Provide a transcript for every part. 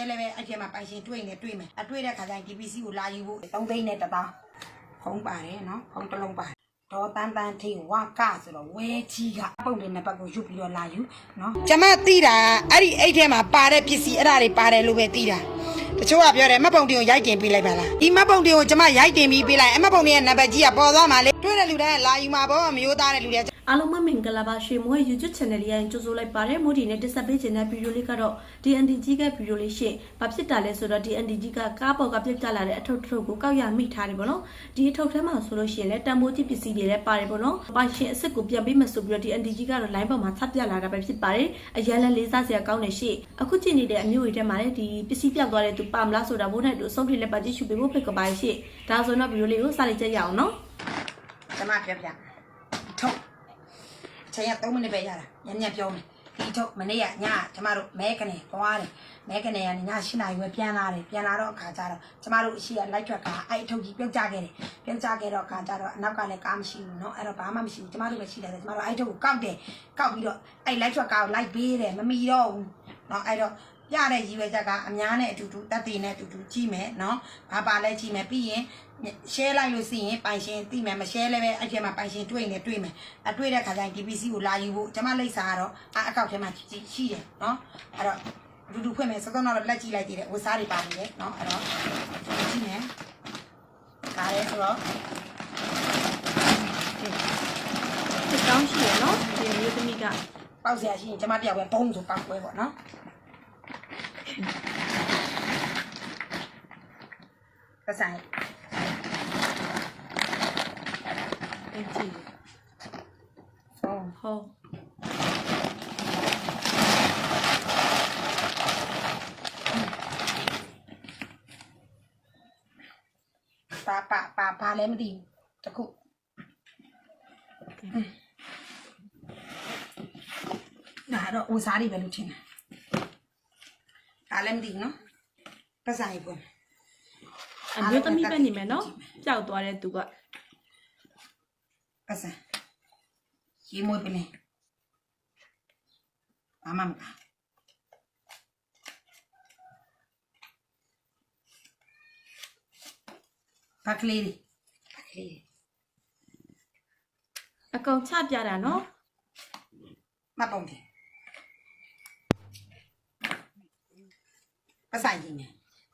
ဲလည်းပဲအဲ့ထဲမှာပိုင်ရှင်တွေ့နေတွေ့မယ်အတွေ့တဲ့ခါကျရင် DPC ကိုလာယူဖို့3သိန်းနဲ့တသားဖုံးပါတယ်နော်ဖုံးတစ်လုံးပါတယ်ဒေါ်တန်တန်ထေဝါကဆိုတော့ဝဲကြီးကပုံလေးနှစ်ပတ်ကိုယူပြီးတော့လာယူနော်ကျမသိတာအဲ့ဒီအဲ့ထဲမှာပါတဲ့ပစ္စည်းအဲ့ဒါတွေပါတယ်လို့ပဲသိတာတချို့ကပြောတယ်မတ်ပုံတင်ကိုရိုက်တင်ပေးလိုက်ပါလားဒီမတ်ပုံတင်ကိုကျမရိုက်တင်ပြီးပေးလိုက်အမတ်ပုံတင်ရဲ့နံပါတ်ကြီးကပေါ်သွားမှာလေတွေ့တဲ့လူတိုင်းကလာယူမှာပေါ့မျိုးသားတဲ့လူတွေအားလုံးမမင်္ဂလာပါရွှေမိုးရဲ့ YouTube channel လေးရရင်ကြိုဆိုလိုက်ပါတယ်မိုးဒီနဲ့တက်ဆက်ပေးခြင်းတဲ့ဗီဒီယိုလေးကတော့ DND ကြီးကဗီဒီယိုလေးရှင့်ဘာဖြစ်တာလဲဆိုတော့ DND ကြီးကကားပေါ်ကပြတ်ကျလာတဲ့အထုပ်ထုပ်ကိုကောက်ရမိထားတယ်ပေါ့နော်ဒီအထုပ်ထဲမှာဆိုလို့ရှိရင်လည်းတန်မိုးကြီးပစ္စည်းတွေလည်းပါတယ်ပေါ့နော်ပိုင်ရှင်အစ်စ်ကိုပြန်ပေးမယ်ဆိုပြီးတော့ DND ကြီးကတော့ line ပေါ်မှာဆက်ပြလာတာပဲဖြစ်ပါတယ်အရန်လည်းလေးစားစရာကောင်းတယ်ရှင့်အခုကြည့်နေတဲ့အမျိုးတွေထဲမှာလည်းဒီပစ္စည်းပြောက်သွားတဲ့သူပါမလားဆိုတာဘိုးနဲ့တူအဆုံးဖြတ်လက်ပါကြည့်ရှုပေးဖို့ဖိတ်ကပါရှင့်ဒါဆိုတော့ဗီဒီယိုလေးကိုစလိုက်ကြရအောင်နော် ကျမပြောပြထုတ်အချိန်က3မိနစ်ပဲရတာညညပြောမယ်ဒီထုတ်မနေ့ကညကျမတို့မဲကနေသွားတယ်မဲကနေကနေည8နာရီပဲပြန်လာတယ်ပြန်လာတော့အခါကျတော့ကျမတို့အရှိကလိုက်ထွက်ကအဲ့အထုတ်ကြီးပြုတ်ကြခဲ့တယ်ပြုတ်ကြခဲ့တော့အခါကျတော့အနောက်ကလည်းကားမရှိဘူးเนาะအဲ့တော့ဘာမှမရှိဘူးကျမတို့ပဲရှိတယ်ကျမတို့အဲ့ထုတ်ကိုကောက်တယ်ကောက်ပြီးတော့အဲ့လိုက်ထွက်ကားကိုလိုက်ပေးတယ်မမီတော့ဘူးเนาะအဲ့တော့ ပြတဲ့ရည်ရွယ်ချက်ကအများနဲ့အတူတူတက်တည်နဲ့အတူတူကြည့်မယ်နော်။ဘာပါလဲကြည့်မယ်ပြီးရင် share လိုက်လို့ရှိရင်ပိုင်ရှင်သိမယ်မ share လည်းပဲအထက်မှာပိုင်ရှင်တွေ့နေတွေ့မယ်။အတွေ့တဲ့ခါကျရင် DPC ကိုလာယူဖို့ကျွန်မလိပ်စာကတော့အအကောက်ထဲမှာရှိတယ်နော်။အဲ့တော့အတူတူဖွင့်မယ်စောစောတော့လက်ကြည့်လိုက်သေးတယ်ဝစားတွေပါနေတယ်နော်အဲ့တော့ကြည့်မယ်ဒါရဲဆိုတော့ဒီကောင်းရှိရနော်ဒီမျိုးသမီးကပေါက်ဆရာရှိရင်ကျမတယောက်ပဲဘုံဆိုပေါက်ပွဲပေါ့နော် ပတ်ဆိုင်အကြည့်ဟုတ်ဟုတ်ပါပါပါဘာလဲမသိဘူးတခုဒါတော့ဦးစားတွေပဲလို့ထင်တယ်ဒါလည်းမသိဘူးနော်ပတ်ဆိုင်ပေါ့ အမျိုးသမီးပဲနေမယ်နော်ကြောက်သွားတဲ့သူကပတ်စံရေးမွေးပလင်းဘာမှမပါဘာကလေးတွေဘာကလေးတွေအကောင်ချပြတာနော်မပုံတယ်ပတ်ဆိုင်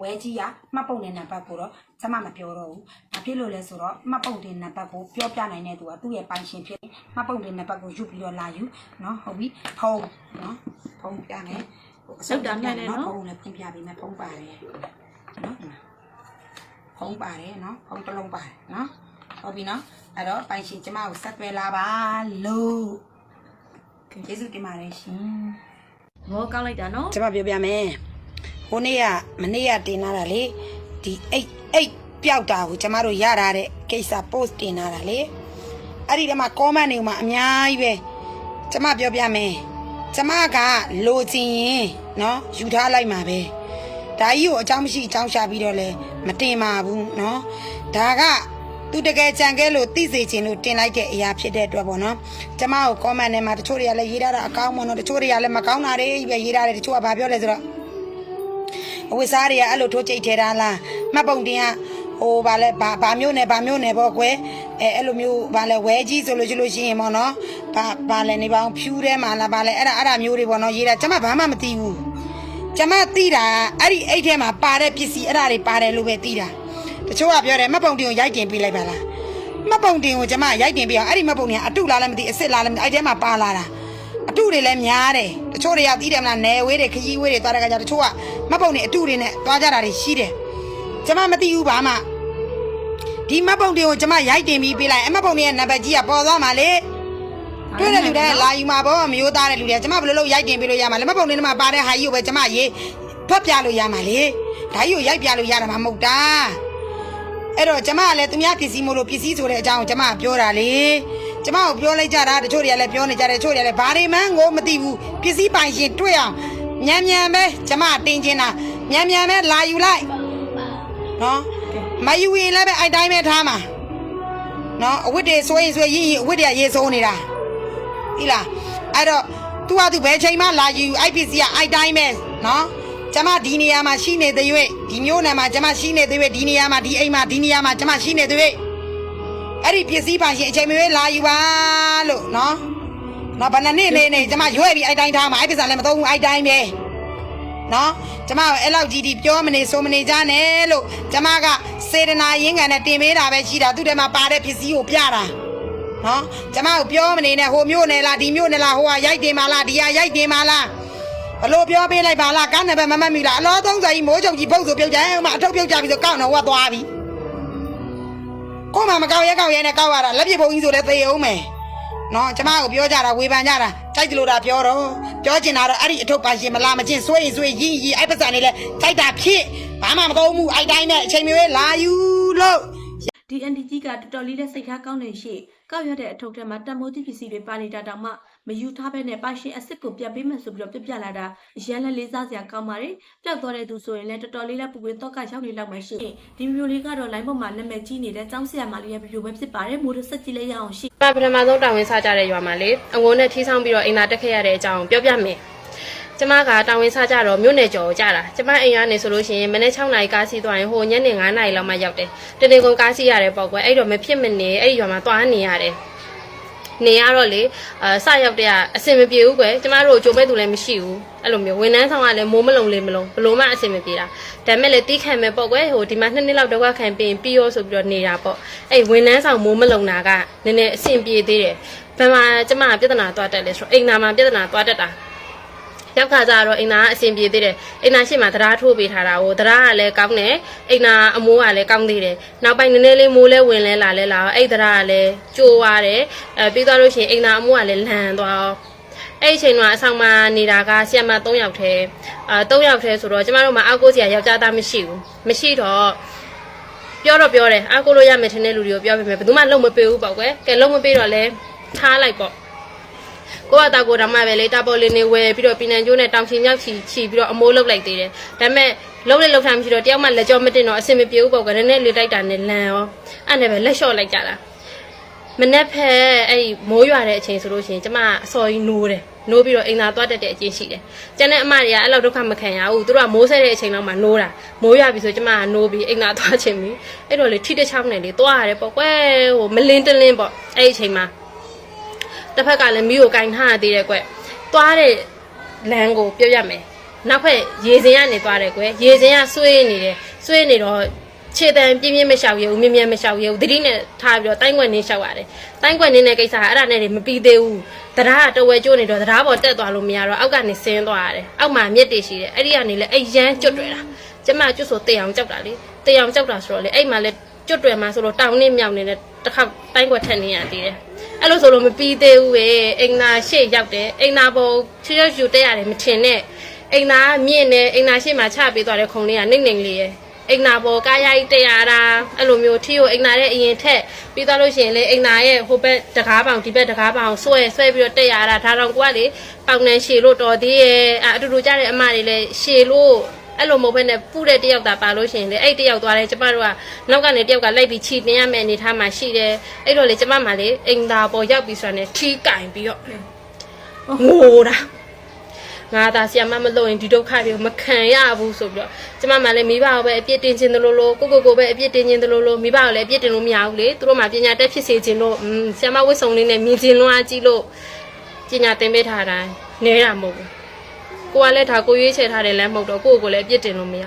ဝဲကြီးကမှတ်ပုံတဲ့နံပါတ်ကိုတော့ကျမမပြောတော့ဘူးဘာဖြစ်လို့လဲဆိုတော့မှတ်ပုံတဲ့နံပါတ်ကိုပြောပြနိုင်တဲ့သူကသူ့ရဲ့ပိုင်ရှင်ဖြစ်မှတ်ပုံတဲ့နံပါတ်ကိုယူပြီးတော့လာယူနော်ဟုတ်ပြီဖုံးနော်ဖုံးပြမယ်ဖုံးလည်းပြင်ပြပေးမယ်ဖုံးပါတယ်နော်ဖုံးပါတယ်နော်ဖုံးတစ်လုံးပါတယ်နော်ဟုတ်ပြီနော်အဲ့တော့ပိုင်ရှင်ကျမကိုဆက်သွယ်လာပါလို့ကျေးဇူးတင်ပါတယ်ရှင်ဘောကောက်လိုက်တာနော်ကျွန်မပြောပြမယ်ဟိုနေ့ကမနေ့ကတင်လာတာလေဒီအိတ်အိတ်ပျောက်တာကိုကျွန်မတို့ရတာတဲ့ကိစ္စ post တင်လာတာလေအဲ့ဒီတမှာ comment တွေမှာအများကြီးပဲကျွန်မပြောပြမယ်ကျွန်မကလိုချင်ရင်เนาะယူထားလိုက်မှာပဲဒါကြီးကိုအကြောင်းမရှိအကြောင်းရှာပြီးတော့လဲမတင်ပါဘူးเนาะဒါကသူတကယ်ကြံခဲ့လို့သိစေချင်လို့တင်လိုက်တဲ့အရာဖြစ်တဲ့အတွက်ပေါ့နော်ကျမကို comment ထဲမှာတချို့တွေကလည်းရေးထားတာအကောင်းပေါ့နော်တချို့တွေကလည်းမကောင်းတာတွေပဲရေးထားတယ်တချို့ကဘာပြောလဲဆိုတော့ အဝိစားတွေကအဲ့လိုထိုးကြိတ်ထဲတာလားမှတ်ပုံတင်ကဟိုဗာလဲဗာဗာမျိုးနဲ့ဗာမျိုးနဲ့ပေါ့ကွယ်အဲအဲ့လိုမျိုးဗာလဲဝဲကြီးဆိုလို့ရှိလို့ရှိရင်ပေါ့နော်ဗာဗာလဲနေပါအောင်ဖြူးထဲမှာလားဗာလဲအဲ့ဒါအဲ့ဒါမျိုးတွေပေါ့နော်ရေးတာကျမဘာမှမသိဘူးကျမသိတာအဲ့ဒီအိတ်ထဲမှာပါတဲ့ပစ္စည်းအဲ့ဒါတွေပါတယ်လို့ပဲသိတာတချို့ကပြောတယ်မှတ်ပုံတင်ကိုရိုက်တင်ပေးလိုက်ပါလားမှတ်ပုံတင်ကိုကျမရိုက်တင်ပြအောင်အဲ့ဒီမှတ်ပုံတင်ကအတုလားလည်းမသိအစ်စ်လားလည်းမသိအဲ့ထဲမှာပါလာတာ အတုတွေလည်းများတယ်တချို့တွေကသိတယ်မလားနယ်ဝေးတွေခရီးဝေးတွေသွားတဲ့ခါကျတချို့ကမှတ်ပုံတင်အတုတွေနဲ့သွားကြတာတွေရှိတယ်ကျမမသိဘူးဘာမှဒီမှတ်ပုံတင်ကိုကျမရိုက်တင်ပြီးပေးလိုက်အမှတ်ပုံတင်ရဲ့နံပါတ်ကြီးကပေါ်သွားမှာလေတွေ့တဲ့လူတိုင်းလာယူမှာပေါ့မျိုးသားတဲ့လူတွေကကျမဘယ်လိုလုပ်ရိုက်တင်ပေးလို့ရမှာလဲမှတ်ပုံတင်ထဲမှာပါတဲ့ဟာကြီးကိုပဲကျမရေးဖတ်ပြလို့ရမှာလေဒါကြီးကိုရိုက်ပြလို့ရတာမှမဟုတ်တာအဲ့တော့ကျမကလည်းသူများပစ္စည်းမို့လို့ပစ္စည်းဆိုတဲ့အကြောင်းကိုကျမကပြောတာလေ ကျမကိုပြောလိုက်ကြတာတချို့တွေကလည်းပြောနေကြတယ်တချို့တွေကလည်းဘာတွေမှန်းကိုမသိဘူးပစ္စည်းပိုင်ရှင်တွေ့အောင်မြန်မြန်ပဲကျမကတင်ချင်တာမြန်မြန်ပဲလာယူလိုက်နော်မယူရင်လည်းပဲအဲ့တိုင်းပဲထားမှာနော်အဝတ်တွေဆွဲရင်ဆွဲရင်ရင်အဝတ်တွေကရေစိုးနေတာဟိလားအဲ့တော့ तू က तू ဘယ်ချိန်မှလာယူအဲ့ပစ္စည်းကအဲ့တိုင်းပဲနော်ကျမဒီနေရာမှာရှိနေတဲ့၍ဒီမျိုးနယ်မှာကျမရှိနေတဲ့၍ဒီနေရာမှာဒီအိမ်မှာဒီနေရာမှာကျမရှိနေတဲ့၍ အဲ့ဒီပစ္စည်းပါရှင်အချိန်မရွေးလာယူပါလို့နော်နော်ဘယ်နှစ်နေ့နေနေကျမရွေးပြီးအဲ့တိုင်းထားမှာအဲ့ပစ္စည်းလည်းမသုံးဘူးအဲ့တိုင်းပဲနော်ကျမကအဲ့လောက်ကြီးဒီပြောမနေဆိုမနေကြနဲ့လို့ကျမကစေတနာရင်းခံနဲ့တင်ပေးတာပဲရှိတာသူ့ထဲမှာပါတဲ့ပစ္စည်းကိုပြတာနော်ကျမကိုပြောမနေနဲ့ဟိုမျိုးနယ်လားဒီမျိုးနယ်လားဟိုကရိုက်တင်ပါလားဒီဟာရိုက်တင်ပါလားဘလို့ပြောပေးလိုက်ပါလားကားနယ်ပဲမမတ်မိလားအလောသုံးစာကြီးမိုးချုပ်ကြီးပုတ်ဆိုပြုတ်ကြဟိုမှာအထုပ်ပြုတ်ကြပြီဆိုကောက်နေဟိုကသွားပြီ ကိုမမကောက်ရဲကောက်ရဲနဲ့ကောက်ရတာလက်ပြပုံကြီးဆိုလည်းသေအောင်မယ်နော်ကျမကိုပြောကြတာဝေဖန်ကြတာကြိုက်တယ်လို့တာပြောတော့ပြောချင်တာတော့အဲ့ဒီအထုပ်ပါရှင်မလားမချင်းဆွေးရင်ဆွေးရင်ရင်အဲ့ပတ်စံနေလဲကြိုက်တာဖြစ်ဘာမှမသုံးဘူးအဲ့တိုင်းနဲ့အချိန်မျိုးလာယူလို့ဒီအန်တီကြီးကတော်တော်လေးနဲ့စိတ်ထားကောင်းနေရှိကောက်ရတဲ့အထုပ်ထဲမှာတန်မိုးကြီးပစ္စည်းတွေပါနေတာတောင်မှ မယူထားဘဲနဲ့ပါရှင်အစ်စ်ကိုပြန်ပေးမယ်ဆိုပြီးတော့ပြပြလာတာအရန်လည်းလေးစားစရာကောင်းပါတယ်ပျောက်သွားတဲ့သူဆိုရင်လည်းတော်တော်လေးနဲ့ပူပင်းတော့ကရောက်နေလောက်မှရှိဒီမျိုးလေးကတော့ line ပေါ်မှာနာမည်ကြီးနေတဲ့ចောင်းဆရာမလေးရဲ့ဗီဒီယိုပဲဖြစ်ပါတယ်မိုးဆက်ကြည့်လိုက်ရအောင်ရှိပပထမဆုံးတာဝန်စကြတဲ့ရွာမှာလေအငုံနဲ့ထီးဆောင်ပြီးတော့အိမ်သာတက်ခဲ့ရတဲ့အကြောင်းပြောပြမယ်ကျမကတာဝန်စကြတော့မြို့နယ်ကျော်ကိုကြတာကျမအိမ်ကနေဆိုလို့ရှိရင်မနေ့6နာရီကားစီးသွားရင်ဟိုညနေ9နာရီလောက်မှရောက်တယ်တနေ့ကုန်ကားစီးရတယ်ပေါ့ကွယ်အဲ့တော့မဖြစ်မနေအဲ့ဒီရွာမှာသွားနေရတယ် နေရတော့လေအစရောက်တဲ့အဆင်မပြေဘူးကွယ်ကျမတို့ကြိုမဲ့သူလည်းမရှိဘူးအဲ့လိုမျိုးဝန်ထမ်းဆောင်ကလည်းမိုးမလုံလေးမလုံဘလို့မှအဆင်မပြေတာဒါမဲ့လေတီးခံမဲ့ပေါ့ကွယ်ဟိုဒီမှာနှစ်နှစ်လောက်တော့ခံပြီးပြီးရောဆိုပြီးတော့နေတာပေါ့အဲ့ဝန်ထမ်းဆောင်မိုးမလုံတာကနည်းနည်းအဆင်ပြေသေးတယ်ဘယ်မှာကျမကပြဿနာသွားတက်လဲဆိုတော့အိမ်နာမှာပြဿနာသွားတက်တာ ရောက်ခါကြတော့အိမ်နာကအဆင်ပြေသေးတယ်အိမ်နာရှိမှတရားထိုးပေးထားတာဟိုတရားကလည်းကောင်းတယ်အိမ်နာအမိုးကလည်းကောင်းသေးတယ်နောက်ပိုင်းနည်းနည်းလေးမိုးလဲဝင်လဲလာလဲလာတော့အဲ့တရားကလည်းကြိုးသွားတယ်အဲပြီးသွားလို့ရှိရင်အိမ်နာအမိုးကလည်းလန်သွားတော့အဲ့ဒီအချိန်မှာအဆောင်မှာနေတာကဆီယမ3ယောက်ထဲအာ3ယောက်ထဲဆိုတော့ကျမတို့မှာအောက်ကိုစီကယောက်ျားသားမရှိဘူးမရှိတော့ပြောတော့ပြောတယ်အောက်ကိုလို့ရမယ်ထင်တဲ့လူတွေကိုပြောပေးမယ်ဘယ်သူမှလုံမပေးဘူးပေါ့ကွယ်ကဲလုံမပေးတော့လဲထားလိုက်ပေါ့ ကိုကတာကိုတော့မှပဲလေတာပေါ်လေးနေဝယ်ပြီးတော့ပြည်နံကျိုးနဲ့တောင်ချီမြောက်ချီချီပြီးတော့အမိုးလုတ်လိုက်သေးတယ်ဒါပေမဲ့လုံးလိုက်လောက်ထားမှရှိတော့တယောက်မှလက်ကြောမတင်တော့အဆင်မပြေဘူးပေါ့ကွာနည်းနည်းလေးတိုက်တာနဲ့လန်ရောအဲ့နဲ့ပဲလက်လျှော့လိုက်ကြတာမနေ့ဖက်အဲ့မိုးရွာတဲ့အချိန်ဆိုလို့ရှိရင်ကျမအစော်ကြီးနိုးတယ်နိုးပြီးတော့အိမ်သာသွားတက်တဲ့အကျင့်ရှိတယ်ကျန်တဲ့အမတွေကအဲ့လောက်ဒုက္ခမခံရဘူးသူတို့ကမိုးဆဲတဲ့အချိန်လောက်မှနိုးတာမိုးရွာပြီဆိုကျမကနိုးပြီးအိမ်သာသွားချင်ပြီအဲ့တော့လေထိတစ်ချောင်းနဲ့လေသွားရတယ်ပေါ့ကွယ်ဟိုမလင်းတလင်းပေါ့အဲ့ဒီအချိန်မှာ တစ်ဖက်ကလည်းမိကိုကင်ထားရသေးတယ်ကွသွားတဲ့လမ်းကိုပြောရမယ်နောက်ဖက်ရေစင်ကနေသွားတယ်ကွရေစင်ကဆွေးနေတယ်ဆွေးနေတော့ခြေတံပြင်းပြင်းမလျှောက်ရဘူးမြင်းမြင်းမလျှောက်ရဘူးတတိနဲ့ထားပြီးတော့တိုင်းွက်နေလျှောက်ရတယ်တိုင်းွက်နေတဲ့ကိစ္စကအဲ့ဒါနဲ့တွေမပြီးသေးဘူးတရားကတဝဲကျိုးနေတော့တရားပေါ်တက်သွားလို့မရတော့အောက်ကနေဆင်းသွားရတယ်အောက်မှာမြက်တွေရှိတယ်အဲ့ဒီကနေလည်းအဲ့ရမ်းကျွတ်တွေ့တာကျမကျွတ်ဆိုတေအောင်ကြောက်တာလေတေအောင်ကြောက်တာဆိုတော့လေအဲ့မှာလည်းကျွတ်တွေ့မှာဆိုတော့တောင်နဲ့မြောက်နေတဲ့တစ်ခါတိုင်းွက်ထက်နေရသေးတယ် အဲ့လိုဆိုလို့မပြီးသေးဘူးပဲအိမ်နာရှေ့ရောက်တယ်အိမ်နာပေါ်ချွတ်ချွတ်ယူတက်ရတယ်မထင်နဲ့အိမ်နာမြင့်နေအိမ်နာရှေ့မှာချပေးသွားတဲ့ခုံလေးကနှိမ့်နှိမ့်လေးရဲ့အိမ်နာပေါ်ကားရိုက်တက်ရတာအဲ့လိုမျိုးထီကိုအိမ်နာရဲ့အရင်ထက်ပြီးသွားလို့ရှိရင်လေအိမ်နာရဲ့ဟိုဘက်တကားပေါင်ဒီဘက်တကားပေါင်ဆွဲဆွဲပြီးတော့တက်ရတာဒါတော့ကိုကလေပေါင်နှံရှည်လို့တော်သေးရဲ့အဲ့အတူတူကြတဲ့အမတွေလည်းရှည်လို့ အဲ့လိုမဟုတ်ဘဲနဲ့ပူတဲ့တယောက်သာပါလို့ရှိရင်လေအဲ့တယောက်သွားတယ်ကျမတို့ကနောက်ကနေတယောက်ကလိုက်ပြီးခြိတင်ရမယ့်အနေထားမှာရှိတယ်အဲ့တော့လေကျမမှလေအိမ်သာပေါ်ရောက်ပြီးဆိုတော့ねထီးကင်ပြီးတော့ငိုတာငါသာဆီယမမလို့ရင်ဒီဒုက္ခတွေမခံရဘူးဆိုပြီးတော့ကျမမှလည်းမိဘကိုပဲအပြစ်တင်ခြင်းတလို့လို့ကိုကိုကိုပဲအပြစ်တင်ခြင်းတလို့လို့မိဘကိုလည်းအပြစ်တင်လို့မရဘူးလေသူတို့မှပညာတက်ဖြစ်စေခြင်းလို့ဆီယမဝတ်စုံလေးနဲ့မြင်ခြင်းလွှားကြည့်လို့ပညာသင်ပေးထားတာနေတာမဟုတ်ဘူး ကိုကလည်းဒါကိုရွေးချယ်ထားတယ်လည်းမဟုတ်တော့ကိုယ့်ကိုယ်လည်းအပြစ်တင်လို့မရ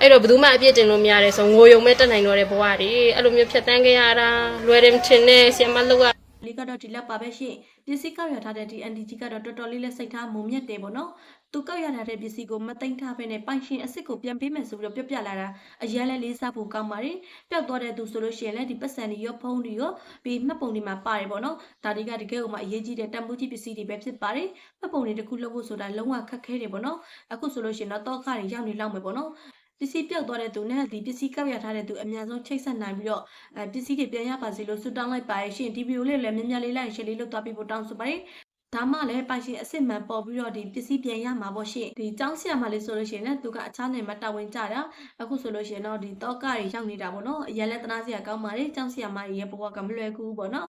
အဲ့တော့ဘယ်သူမှအပြစ်တင်လို့မရတယ်ဆိုငိုယုံမဲ့တက်နိုင်တော့တဲ့ဘဝတွေအဲ့လိုမျိုးဖြတ်တန်းခဲ့ရတာလွယ်တယ်မထင်နဲ့ဆီယမလောက်ကလေးကတော့ဒီလက်ပါပဲရှင်ပစ္စည်းကောက်ရထားတဲ့ဒီ NDG ကတော့တော်တော်လေးလက်စိတ်ထားမုံမြတ်တယ်ပေါ့နော် သူကောက်ရထားတဲ့ပစ္စည်းကိုမသိမ့်ထားဘဲနဲ့ပိုင်ရှင်အစ်စ်ကိုပြန်ပေးမယ်ဆိုပြီးတော့ပြပြလာတာအရန်လဲလေးစားဖို့ကောင်းပါတယ်ပျောက်သွားတဲ့သူဆိုလို့ရှိရင်လည်းဒီပတ်စံတွေရောဖုံးတွေရောပြီးမှတ်ပုံတွေမှာပါတယ်ပေါ့နော်ဒါတွေကတကယ်ဥမာအရေးကြီးတဲ့တန်ဖိုးကြီးပစ္စည်းတွေပဲဖြစ်ပါတယ်မှတ်ပုံတွေတစ်ခုလုပ်ဖို့ဆိုတာလုံးဝခက်ခဲတယ်ပေါ့နော်အခုဆိုလို့ရှိရင်တော့တောခါတွေရောက်နေလောက်မယ်ပေါ့နော်ပစ္စည်းပြောက်သွားတဲ့သူနဲ့ဒီပစ္စည်းကောက်ရထားတဲ့သူအများဆုံးချိတ်ဆက်နိုင်ပြီးတော့အဲပစ္စည်းတွေပြန်ရပါစေလို့ဆုတောင်းလိုက်ပါရဲ့ရှင်ဒီဗီဒီယိုလေးလည်းမြင်မြလေးလိုက်ရှယ်လေးလုပ်သွားပြီးဖို့တောင်းဆိုပါတယ် ဒါမှလည်းပိုင်ရှင်အစ်စ်မှန်ပေါ်ပြီးတော့ဒီပစ္စည်းပြန်ရမှာပေါ့ရှင်ဒီចောင်းဆရာမလေးဆိုလို့ရှိရင်လည်းသူကအခြားနယ်မှာတာဝန်ကြတာအခုဆိုလို့ရှိရင်တော့ဒီတောကတွေရောက်နေတာပေါ့နော်အရင်လဲတနာစရာကောင်းပါလေចောင်းဆရာမကြီးရဲ့ဘဝကမလွယ်ကူဘူးပေါ့နော်